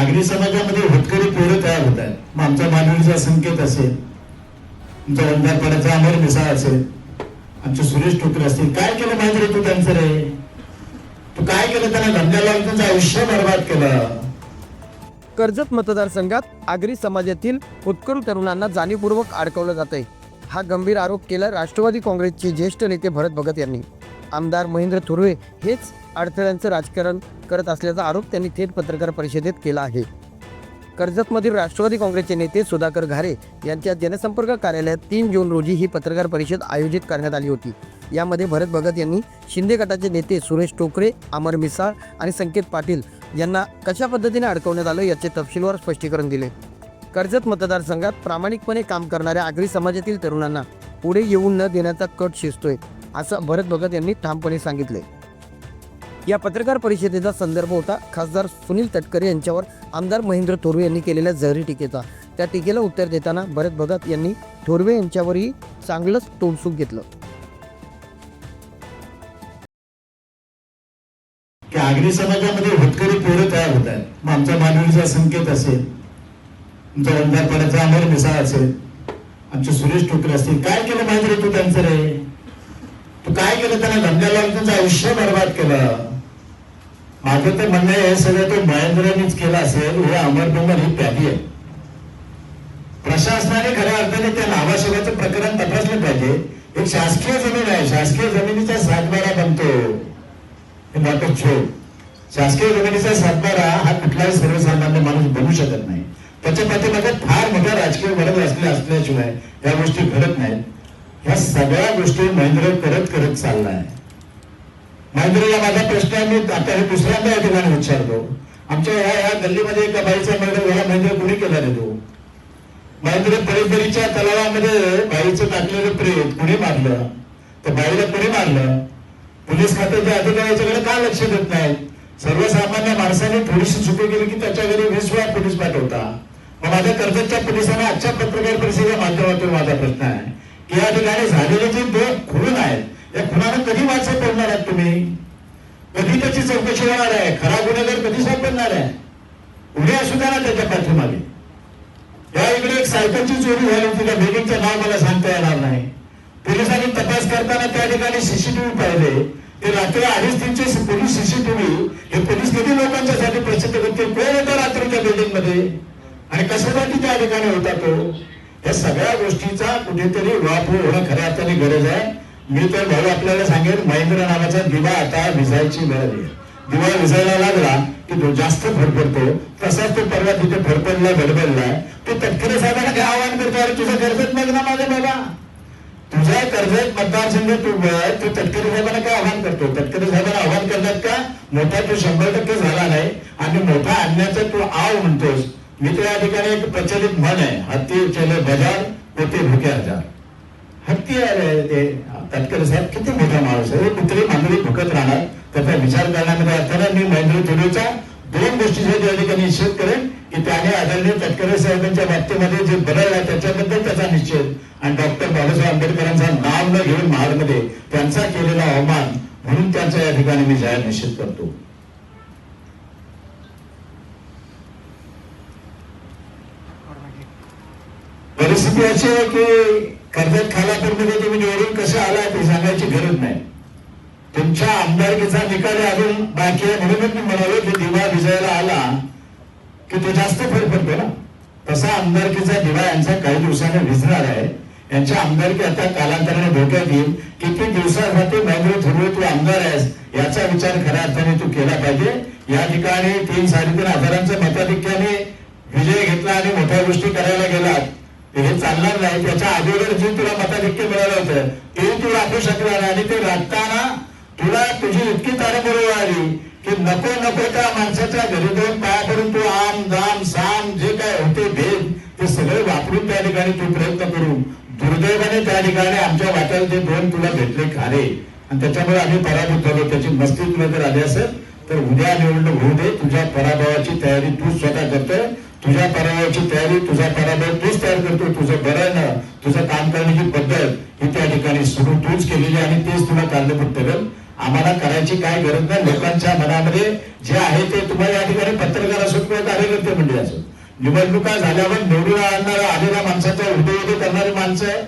नागरी समाजामध्ये होतकरी पोरं तयार होत आहेत. मग आमच्या मानवीचा संकेत असेल आमच्या वंदारपाड्याचा अमर मिसाळ असेल आमचे सुरेश ठोकरे असतील. काय केलं माहिती रे तू त्यांचं रे? तू काय केलं त्यांना धंद्याला त्यांचं आयुष्य बर्बाद केलं? कर्जत मतदारसंघात आगरी समाजातील उत्कल तरुणांना जाणीवपूर्वक अडकवलं जात आहे हा गंभीर आरोप केला राष्ट्रवादी काँग्रेसचे ज्येष्ठ नेते भरत भगत यांनी. आमदार महेंद्र थुर्वे हेच अडथळ्यांचं राजकारण करत असल्याचा आरोप त्यांनी थेट पत्रकार परिषदेत केला आहे. कर्जतमधील राष्ट्रवादी काँग्रेसचे नेते सुधाकर घारे यांच्या जनसंपर्क कार्यालयात तीन जून रोजी ही पत्रकार परिषद आयोजित करण्यात आली होती. यामध्ये भरत भगत यांनी शिंदे गटाचे नेते सुरेश टोकरे अमर मिसाळ आणि संकेत पाटील यांना कशा पद्धतीने अडकवण्यात आलं याचे तपशीलवार स्पष्टीकरण दिले. कर्जत मतदारसंघात प्रामाणिकपणे काम करणाऱ्या आगरी समाजातील तरुणांना पुढे येऊन न देण्याचा कट शिजतोय असं भरत भगत यांनी ठामपणे सांगितले या पत्रकार परिषदेचा संदर्भ होता. खासदार सुनील तटकरे यांच्यावर आमदार महेंद्र थोरवे यांनी केलेल्या जहरी टीकेचा. त्या टीकेला उत्तर देताना भरत भगत यांनी थोरवे यांच्यावरही चांगलंच तोडसूक घेतलं. की आगरी समाजामध्ये होतकरी पोरं तयार होत आहेत. मग आमचा मानवीचा संकेत असेल आमचा वंदारपाड्याचा अमर मिसाळ असेल आमचे सुरेश ठोकरे असतील काय केलं माहिती रे तू त्यांचं रे? केलं त्याने धंद्याला लावून आयुष्य बर्बाद केलं. माझं तर म्हणणं हे सगळं ते महेंद्रांनीच केलं असेल हे अमरडोंगर ही प्यादी आहे. प्रशासनाने खऱ्या अर्थाने त्या नावाशिवाचं प्रकरण तपासलं पाहिजे. एक शासकीय जमीन आहे शासकीय जमिनीचा सातबारा बनतो. हे नाटक छोड शासकीय जमिनीचा सातबारा हा कुठलाही सर्वसामान्य माणूस बनू शकत नाही. त्याच्या पाठीमागे फार मोठ्या राजकीय गरज असल्या असल्याशिवाय या गोष्टी घडत नाहीत. ह्या सगळ्या गोष्टी महेंद्र करत करत चाललाय. महेंद्रला माझा प्रश्न आहे, मी आता हे दुसऱ्यांदा या ठिकाणी विचारतो. आमच्या ह्या ह्या गल्लीमध्ये एका बाईचा मर्डर झाला महेंद्र कुणी केला नाही तो? महेंद्र परिसरीच्या तलावामध्ये बाईचं टाकलेलं प्रेत कुणी मारलं? तर बाईला कुणी मारलं? पोलीस खात्याच्या अधिकाऱ्याच्याकडे का लक्ष देत नाहीत? सर्वसामान्य माणसाने थोडीशी चुकी केली की त्याच्या घरी वीस वेळा पोलीस पाठवता. मग माझ्या कर्जतच्या पोलिसांना आजच्या पत्रकार परिषदेच्या माध्यमातून माझा प्रश्न आहे. या ठिकाणी झालेले जे दोन खून आहेत या खुनानं कधी वाचा पडणार आहात तुम्ही? कधी त्याची चौकशी होणार आहे? खरा गुन्हेगार कधी सापडणार आहे? उभे असू द्या ना त्याच्या पाठीमागे. या इकडे एक सायकलची चोरी झाली तिला बेगिंगचं नाव मला सांगता येणार नाही. पोलिसांनी तपास करताना त्या ठिकाणी सीसीटीव्ही पाहिले. ते रात्री अडीच तीनचे पोलीस सीसीटीव्ही हे पोलीस किती लोकांच्यासाठी प्रसिद्ध करतील? कोण होता रात्रीच्या बिल्डिंगमध्ये? आणि कशासाठी त्या ठिकाणी होता तो? या सगळ्या गोष्टीचा कुठेतरी वापर होणं खऱ्या अर्थाने गरज आहे. मी तर भाऊ आपल्याला सांगेन महेंद्र नावाचा दिवा आता विजायची गरज आहे. दिवा विजायला लागला की तो जास्त फडफडतो. तसाच तो परवा तिथे फडफडला गडबडला. तो तटकरे साहेबांना काय आवाहन करतो? अरे तुझं कर्जत मग ना माझा बाबा. तुझ्या कर्जत मतदारसंघ तू बघ, तू तटकरे साहेबांना काय आव्हान करतो? तटकरे साहेबांना आव्हान करतात का? मोठा तू शंभर टक्के झाला नाही आणि मोठा आणण्याचा तू आव म्हणतोस. मी या ठिकाणी एक प्रचलित म्हण आहे हत्ती उचले बजार होते भुके हजार हत्ती ते तटकरे साहेब किती मोठा माणूस आहे. कुत्री मांजरी भुकत राहणार त्याचा विचार करण्यामध्ये असताना मी महेंद्र थोडेचा दोन गोष्टीसाठी या ठिकाणी निश्चित करेन. की त्याने आदरणीय तटकरे साहेबांच्या बाबतीमध्ये जे बदल आहे त्याच्याबद्दल त्याचा निश्चित आणि डॉक्टर बाबासाहेब आंबेडकरांचं नाव न घेऊन महाडमध्ये त्यांचा केलेला अवमान म्हणून त्यांचा या ठिकाणी मी जाहीर निश्चित करतो. परिस्थिती अशी आहे की कर्जत खालापूरमध्ये तुम्ही निवडून कसं आला ते सांगायची गरज नाही. तुमच्या आमदारकीचा निकाल अजून बाकी आहे. म्हणूनच मी म्हणालो की दिवा विजयाला आला की तो जास्त फरक पडतो ना. तसा आमदारकीचा दिवा यांचा काही दिवसाने विझणार आहे. यांच्या आमदारकी आता कालांतराने धोक्यात येईल. किती दिवसासाठी महेंद्र थोरवे तू आमदार आहेस याचा विचार खऱ्या अर्थाने तू केला पाहिजे. या ठिकाणी तीन साडेतीन हजारांच्या मताधिक्याने विजय घेतला आणि मोठ्या गोष्टी करायला गेलात. हे चालणार नाही. त्याच्या अगोदर जे तुला मताधिक्य मिळालं होतं ते तू राखू शकला नाही आणि ते राखताना तुला तुझी इतकी तारबरोबर आली की नको नको त्या माणसाच्या घरी दोन पाया तू आम दाम साम जे काय होते भेद ते सगळे वापरून त्या ठिकाणी तू प्रयत्न करून दुर्दैवाने त्या ठिकाणी आमच्या वाट्याला ते दोन तुला भेटले खारे. आणि त्याच्यामुळे आम्ही पराभूत झालो. त्याची मस्ती तुला जर आली असेल तर उद्या निवडणूक होऊ दे. तुझ्या पराभवाची तयारी तू स्वतः करतोय. तुझ्या पराभवाची तयारी तुझा पराभव तूच तयार करतो तुझं बरं तुझं काम करण्याची पद्धत ही त्या ठिकाणी सुरू तूच केलेली आणि तेच तुला कारणीभूत ठरेल आम्हाला करायची काय गरज नाही. लोकांच्या मनामध्ये जे आहे ते तुम्हाला या ठिकाणी पत्रकार असो किंवा कार्यकर्ते मंडळी असो निवडणुका झाल्यावर निवडून आणणारा आलेल्या माणसाचा उदय उदय करणारी माणसं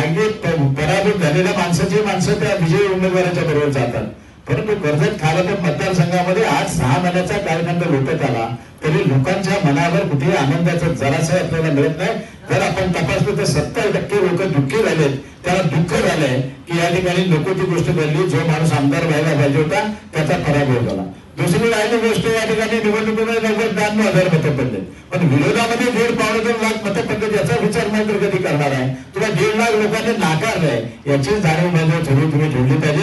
अगदी पराभूत झालेल्या माणसाची माणसं त्या विजयी उमेदवाराच्या बरोबर जातात. परंतु कर्जत खालापूर मतदारसंघामध्ये आज सहा महिन्याचा कालखंड लोटत आला तरी लोकांच्या मनावर कुठेही आनंदाचा जरासा आपल्याला मिळत नाही. जर आपण तपासलं तर सत्तर टक्के लोक दुःखी झालेत. त्याला दुःख झालंय की या ठिकाणी नको ती गोष्ट घडली. जो माणूस आमदार व्हायला पाहिजे होता त्याचा पराभव झाला. दुसरी राहिली गोष्ट या ठिकाणी निवडणुकीमध्ये नव्वद ब्याण्णव हजार मतं पडले पण विरोधामध्ये दीड पावणे दोन लाख मतं पडले याचा विचार नाही तर कधी करणार आहे? तुला दीड लाख लोकांनी नाकारलंय. याची जाणीव माझ्या ठरवून तुम्ही ठेवली पाहिजे.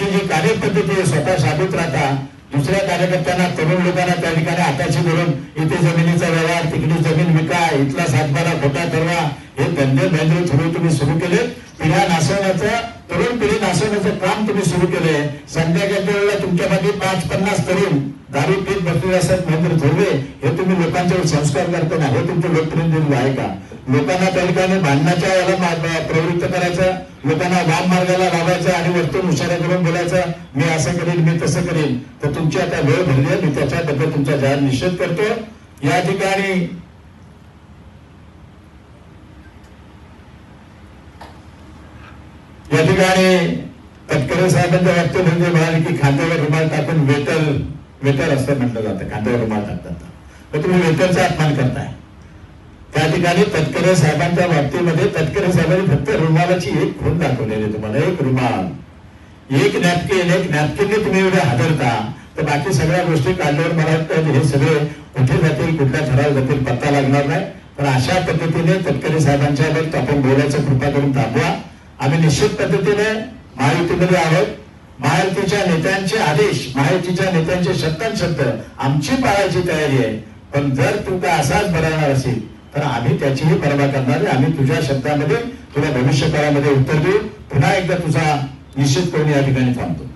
तुमची जी कार्यपद्धती आहे स्वतः साबित राहता दुसऱ्या कार्यकर्त्यांना तरुण लोकांना त्या ठिकाणी हाताशी धरून इथे जमिनीचा व्यवहार तिकडे जमीन विका इथला सातबारा खोटा ठरवा हे धंदे धंदे थोडे तुम्ही सुरू केले पिढ्या नासवण्याचं तरुण पिढी नासवण्याचं काम तुम्ही सुरू केलंय संध्याकाळच्या वेळेला तुमच्या मागे पाच पन्नास तरुण. दारू पीत बसलेले असतात महेंद्र थोरवे हे तुम्ही लोकांच्यावर संस्कार करताना हे तुमचे लोकप्रतिनिधी आहे का? लोकांना त्या ठिकाणी भांडणाच्या याला प्रवृत्त करायचं लोकांना वाम मार्गाला लावायचं आणि वरतून उशारा करून बोलायचं. मी असं करेन मी तसं करेन. तर तुमची आता वेळ भरली मी त्याच्याबद्दल तुमचा जाहीर निषेध करतो. या ठिकाणी या ठिकाणी तटकरे साहेबांच्या बाबतीत म्हणजे म्हणाले की खांद्यावर रुमाल टाकून वेतर वेतर असं म्हटलं जातं खांद्यावर रुमाल टाकतात. तर तुम्ही वेतरचा अपमान करताय. त्या ठिकाणी तटकरे साहेबांच्या बाबतीमध्ये तटकरे साहेबांनी फक्त रुमालाची एक खून दाखवलेली आहे तुम्हाला एक रुमाल. एक नॅपकिन एक नॅपकिनने तुम्ही एवढे हादरता तर बाकी सगळ्या गोष्टी काढल्यावर मला वाटतं हे सगळे कुठे जातील कुठल्या ठराव जातील पत्ता लागणार नाही. पण अशा पद्धतीने तटकरे साहेबांच्या आपण बोलायचं कृपा करून थांबवा. आम्ही निश्चित पद्धतीने महायुतीमध्ये आहोत. महायुतीच्या नेत्यांचे आदेश महायुतीच्या नेत्यांचे शब्दांशब्द आमची पाळायची तयारी आहे. पण जर तू का असाच बरवणार असेल तर आम्ही त्याचीही परवा करणार आहे. आम्ही तुझ्या शब्दामध्ये तुला भविष्यकाळामध्ये उत्तर देऊ. पुन्हा एकदा तुझा निश्चित करून या ठिकाणी थांबतो.